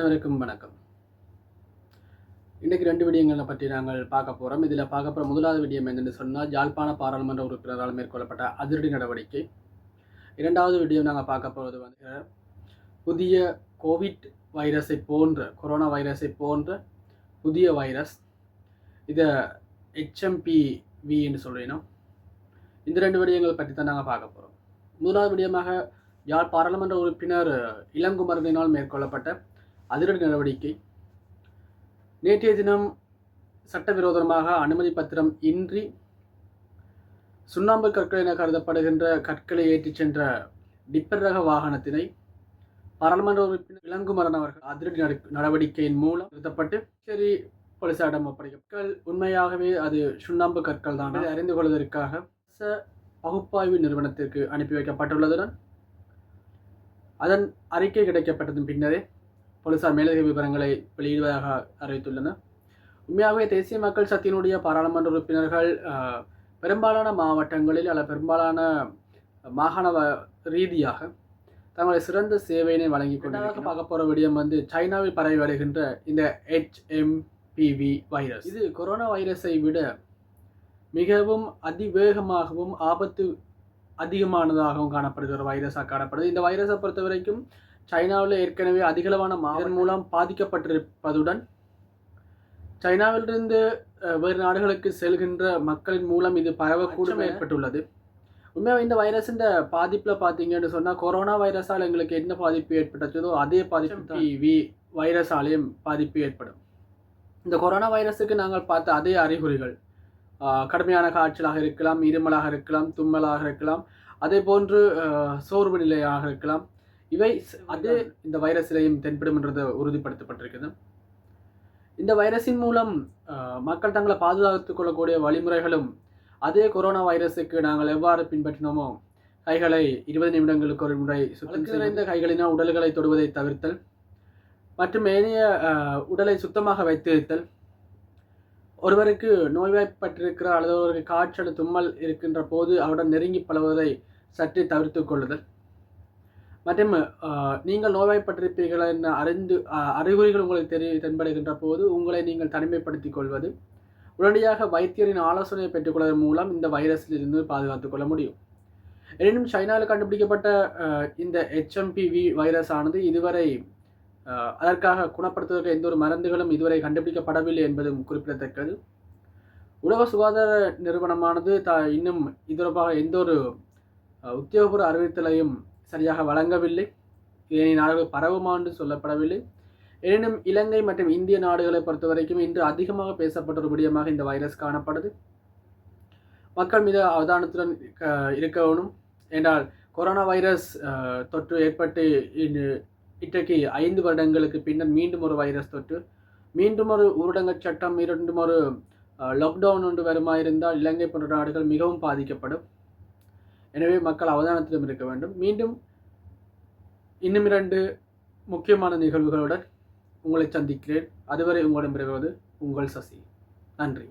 அனைவருக்கும் வணக்கம். இன்றைக்கு ரெண்டு விடயங்களை பற்றி நாங்கள் பார்க்க போகிறோம் இதில் பார்க்க போகிற முதலாவது விடயம் என்னென்னு சொன்னால் யாழ்ப்பாண பாராளுமன்ற உறுப்பினரால் மேற்கொள்ளப்பட்ட அதிரடி நடவடிக்கை. இரண்டாவது விடயம் நாங்கள் பார்க்க போகிறது வந்து புதிய கோவிட் வைரஸை போன்ற கொரோனா வைரஸை போன்ற புதிய வைரஸ் இதை ஹெச்எம்பிவின்னு சொல்லினோம். இந்த ரெண்டு விடயங்கள் பற்றி தான் நாங்கள் பார்க்க போகிறோம் முதலாவது விடயமாக யாழ் பாராளுமன்ற உறுப்பினர் இளங்குமரனினால் மேற்கொள்ளப்பட்ட அதிரடி நடவடிக்கை. நேற்றைய தினம் சட்டவிரோதமாக அனுமதி பத்திரம் இன்றி சுண்ணாம்பு கற்கள் என கருதப்படுகின்ற கற்களை ஏற்றிச் சென்ற டிப்பர் ரக வாகனத்தினை பாராளுமன்ற உறுப்பினர் இளங்குமரன் அவர்கள் அதிரடி நட- நடவடிக்கையின் மூலம் நிறுத்தப்பட்டு சரி போலீசாரிடம் ஒப்படைக்கப்பட்ட உண்மையாகவே அது சுண்ணாம்பு கற்கள் தான். அறிந்து கொள்வதற்காக பகுப்பாய்வு நிறுவனத்திற்கு அனுப்பி வைக்கப்பட்டுள்ளதுடன் அதன் அறிக்கை கிடைக்கப்பட்டதன் பின்னரே போலீசார் மேலதிக விவரங்களை வெளியிடுவதாக அறிவித்துள்ளனர். உண்மையாகவே தேசிய மக்கள் சக்தியினுடைய பாராளுமன்ற உறுப்பினர்கள் பெரும்பாலான மாவட்டங்களில் அல்ல பெரும்பாலான மாகாண ரீதியாக தங்களுடைய சிறந்த சேவையினை வழங்கி கொண்டு பார்க்க போகிற விடயம் வந்து சைனாவில் பரவி வருகின்ற இந்த ஹெச்எம்பிவி வைரஸ் இது கொரோனா வைரஸை விட மிகவும் அதிவேகமாகவும் ஆபத்து அதிகமானதாகவும் காணப்படுகிற ஒரு வைரஸாக காணப்படுது. இந்த வைரஸை பொறுத்த வரைக்கும் சைனாவில் ஏற்கனவே அதிகளவான இதன் மூலம் பாதிக்கப்பட்டிருப்பதுடன் சைனாவிலிருந்து வேறு நாடுகளுக்கு செல்கின்ற மக்களின் மூலம் இது பரவக்கூடும் ஏற்பட்டுள்ளது. உண்மையாக இந்த வைரஸின் பாதிப்பில் பார்த்தீங்கன்னு சொன்னால் கொரோனா வைரஸால் எங்களுக்கு என்ன பாதிப்பு ஏற்பட்டதோ அதே பாதிப்பு வி வைரஸாலேயும் பாதிப்பு ஏற்படும். இந்த கொரோனா வைரஸுக்கு நாங்கள் பார்த்த அதே அறிகுறிகள் ஆஹ், கடுமையான காய்ச்சலாக இருக்கலாம் இருமலாக இருக்கலாம் தும்மலாக இருக்கலாம் அதே போன்று சோர்வு நிலையாக இருக்கலாம். இவை அதே இந்த வைரஸிலையும் தென்படும் என்றது உறுதிப்படுத்தப்பட்டிருக்குது. இந்த வைரஸின் மூலம் மக்கள் தங்களை பாதுகாத்துக் கொள்ளக்கூடிய வழிமுறைகளும் அதே கொரோனா வைரஸுக்கு நாங்கள் எவ்வாறு பின்பற்றினோமோ கைகளை இருபது நிமிடங்களுக்கு ஒரு முறை சுத்தம் நிறைந்த கைகளினால் உடல்களை தொடுவதை தவிர்த்தல் மற்றும் ஏனைய உடலை சுத்தமாக வைத்திருத்தல். ஒருவருக்கு நோய்வாய்ப்பட்டிருக்கிற அல்லது ஒரு காய்ச்சல் தும்மல் இருக்கின்ற போது அவருடன் நெருங்கி பழகுவதை சற்றே தவிர்த்து கொள்ளுதல். மற்றும் நீங்கள் நோய்வாய்ப்பட்டிருப்பீர்கள் என்ற அறிந்து அறிகுறிகள் உங்களுக்கு தெரிய தென்படுகின்ற போது உங்களை நீங்கள் தனிமைப்படுத்திக் கொள்வது உடனடியாக வைத்தியரின் ஆலோசனையை பெற்றுக்கொள்வதன் மூலம் இந்த வைரஸிலிருந்து பாதுகாத்துக் கொள்ள முடியும். எனினும் சைனாவில் கண்டுபிடிக்கப்பட்ட இந்த ஹெச்எம்பிவி வைரஸ் ஆனது இதுவரை அதற்காக குணப்படுத்துவதற்கு எந்த ஒரு மருந்துகளும் இதுவரை கண்டுபிடிக்கப்படவில்லை என்பதும் குறிப்பிடத்தக்கது. உலக சுகாதார நிறுவனமானது த இன்னும் இது தொடர்பாக எந்த ஒரு உத்தியோகபூர்வ அறிவித்தலையும் சரியாக வழங்கவில்லை. இதனை நாடுகள் பரவுமாண்டு சொல்லப்படவில்லை. எனினும் இலங்கை மற்றும் இந்திய நாடுகளை பொறுத்த வரைக்கும் இன்று அதிகமாக பேசப்பட்ட ஒரு விடயமாக இந்த வைரஸ் காணப்படுது. மக்கள் மீது அவதானத்துடன் அஹ், இருக்க வேணும் என்றால் கொரோனா வைரஸ் தொற்று ஏற்பட்டு இன்றைக்கு ஐந்து வருடங்களுக்கு பின்னர் மீண்டும் ஒரு வைரஸ் தொற்று. மீண்டும் ஒரு ஊரடங்கு சட்டம் மீண்டும் ஒரு லாக்டவுன் ஒன்று வருமாயிருந்தால் இலங்கை போன்ற நாடுகள் மிகவும் பாதிக்கப்படும். எனவே மக்கள் அவதானத்திலும் இருக்க வேண்டும். மீண்டும் இன்னும் இரண்டு முக்கியமான நிகழ்வுகளுடன் உங்களை சந்திக்கிறேன். அதுவரை உங்களிடம் பெறுவது உங்கள் சசி. நன்றி.